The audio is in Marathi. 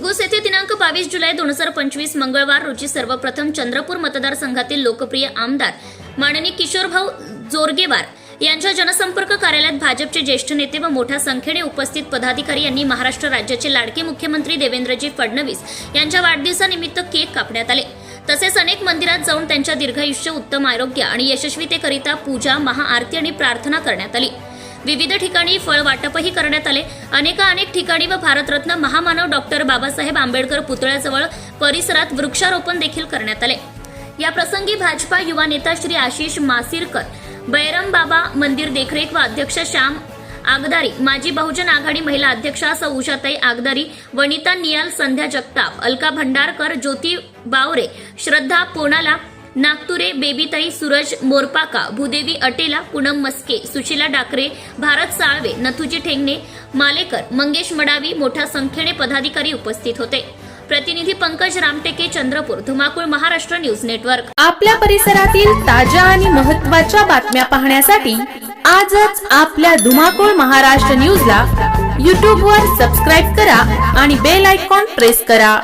घुग्गुस येथे दिनांक बावीस जुलै दोन हजार पंचवीस मंगळवार रोजी सर्वप्रथम चंद्रपूर मतदारसंघातील लोकप्रिय आमदार माननीय किशोरभाऊ जोरगेवार यांच्या जनसंपर्क कार्यालयात भाजपचे ज्येष्ठ नेते व मोठ्या संख्येने उपस्थित पदाधिकारी यांनी महाराष्ट्र राज्याचे लाडके मुख्यमंत्री देवेंद्रजी फडणवीस यांच्या वाढदिवसानिमित्त केक कापण्यात आले. तसेच अनेक मंदिरात जाऊन त्यांच्या दीर्घायुष्य उत्तम आरोग्य आणि यशस्वीतेकरिता पूजा महाआरती आणि प्रार्थना करण्यात आली. विविध ठिकाणी फळ वाटपही करण्यात आले. अनेक अनेक ठिकाणी व भारतरत्न महामानव डॉक्टर बाबासाहेब आंबेडकर पुतळ्याजवळ परिसरात वृक्षारोपण देखील करण्यात आले. या प्रसंगी भाजपा युवा नेता श्री आशिष मासिरकर बैरम बाबा मंदिर देखरेख व अध्यक्ष श्याम आगदारी माजी बहुजन आघाडी महिला अध्यक्षा सौ. उषाताई आगदारी वनिता नियाल संध्या जगताप अलका भंडारकर ज्योती बावरे श्रद्धा पोनाला नागतुरे बेबीताई सूरज मोरपाका भूदेवी अटेला पूनम मस्के सुशीला डाकरे भारत साळवे नथुजी ठेंगणे मालेकर मंगेश मडावी मोठ्या संख्येने पदाधिकारी उपस्थित होते. प्रतिनिधी पंकज रामटेके चंद्रपूर धुमाकूळ महाराष्ट्र न्यूज नेटवर्क. आपल्या परिसरातील ताज्या आणि महत्त्वाच्या बातम्या पाहण्यासाठी आजच आपल्या धुमाकूळ महाराष्ट्र न्यूजला यूट्यूबवर सबस्क्राईब करा आणि बेल आयकॉन प्रेस करा.